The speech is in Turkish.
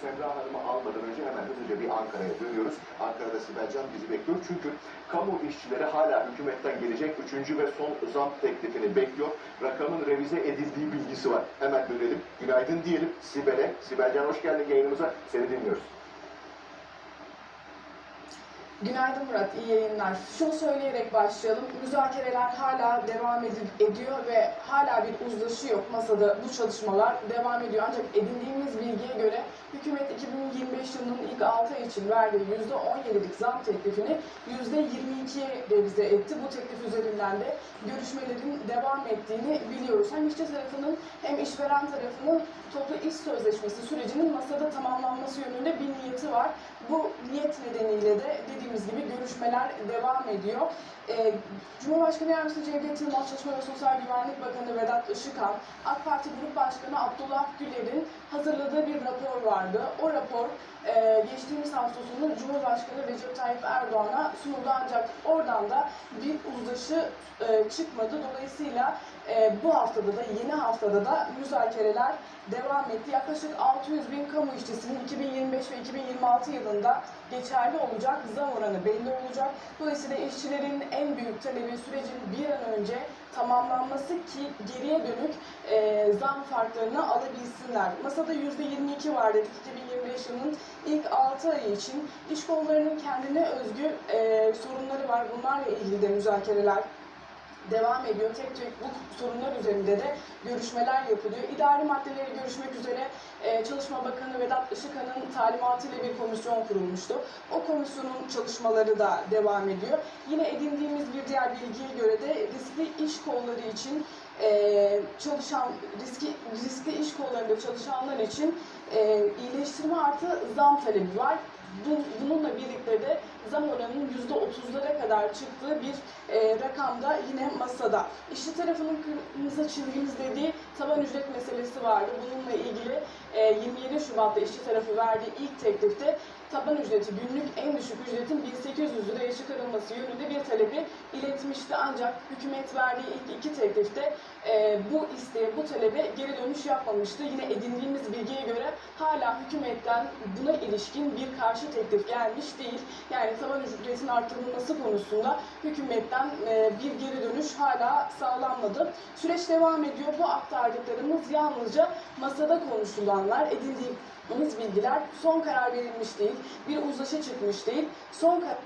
Semra Hanım'ı almadan önce hemen hızlıca bir Ankara'ya dönüyoruz. Ankara'da Sibel Can bizi bekliyor. Çünkü kamu işçileri hala hükümetten gelecek üçüncü ve son zam teklifini bekliyor. Rakamın revize edildiği bilgisi var. Hemen dönelim. Günaydın diyelim Sibel'e. Sibel Can hoş geldin yayınımıza. Seni dinliyoruz. Günaydın Murat, iyi yayınlar. Şunu söyleyerek başlayalım. Müzakereler hala devam edi- ediyor ve hala bir uzlaşı yok masada. Bu çalışmalar devam ediyor. Ancak edindiğimiz bilgiye göre hükümet 2025 yılının ilk 6 ay için verdiği %17'lik zam teklifini %22'ye revize etti. Bu teklif üzerinden de görüşmelerin devam ettiğini biliyoruz. Hem işçi tarafının hem işveren tarafının toplu iş sözleşmesi sürecinin masada tamamlanması yönünde bir niyeti var. Bu niyet nedeniyle de dediğimiz gibi görüşmeler devam ediyor. Ee, Cumhurbaşkanı Yardımcısı Cevdet Yılmaz, Çalışma ve Sosyal Güvenlik Bakanı Vedat Işıkhan, AK Parti Grup Başkanı Abdullah Güler'in hazırladığı bir rapor vardı. O rapor e, geçtiğimiz hafta sonu Cumhurbaşkanı Recep Tayyip Erdoğan'a sunuldu ancak oradan da bir uzlaşı e, çıkmadı. Dolayısıyla e, bu haftada da yeni haftada da müzakereler devam etti. Yaklaşık 600 bin kamu işçisinin 2025 ve 2026 yılında geçerli olacak zam oranı belli olacak. Dolayısıyla işçilerin en büyük talebi sürecin bir an önce tamamlanması ki geriye dönük e, zam farklarını alabilsinler. Masada %22 var dedik 2025 yılının ilk 6 ayı için. İş kollarının kendine özgü e, sorunları var. Bunlarla ilgili de müzakereler devam ediyor. Tek tek bu sorunlar üzerinde de görüşmeler yapılıyor. İdari maddeleri görüşmek üzere e, Çalışma Bakanı Vedat Işıkhan'ın talimatıyla bir komisyon kurulmuştu. O komisyonun çalışmaları da devam ediyor. Yine edindiğimiz bir diğer bilgiye göre de riskli iş kolları için e, çalışan riski riskli iş kollarında çalışanlar için e, iyileştirme artı zam talebi var. Bu- Bununla birlikte de zam oranının %30'lara kadar çıktığı bir e, rakamda yine masada. İşçi tarafının kırmızı çizgimiz dediği taban ücret meselesi vardı. Bununla ilgili e, 27 Şubat'ta işçi tarafı verdiği ilk teklifte taban ücreti günlük en düşük ücretin 1800 liraya çıkarılması yönünde bir talebi iletmişti. Ancak hükümet verdiği ilk iki teklifte e, bu isteğe, bu talebe geri dönüş yapmamıştı. Yine edindiğimiz bilgiye göre hala hükümetten buna ilişkin bir karşı teklif gelmiş değil. Yani taban ücretin artırılması konusunda hükümetten e, bir geri dönüş hala sağlanmadı. Süreç devam ediyor. Bu aktardıklarımız yalnızca masada konuşulanlar, edindiğimiz bilgiler son karar verilmiş değil, bir uzlaşı çıkmış değil. Son ka-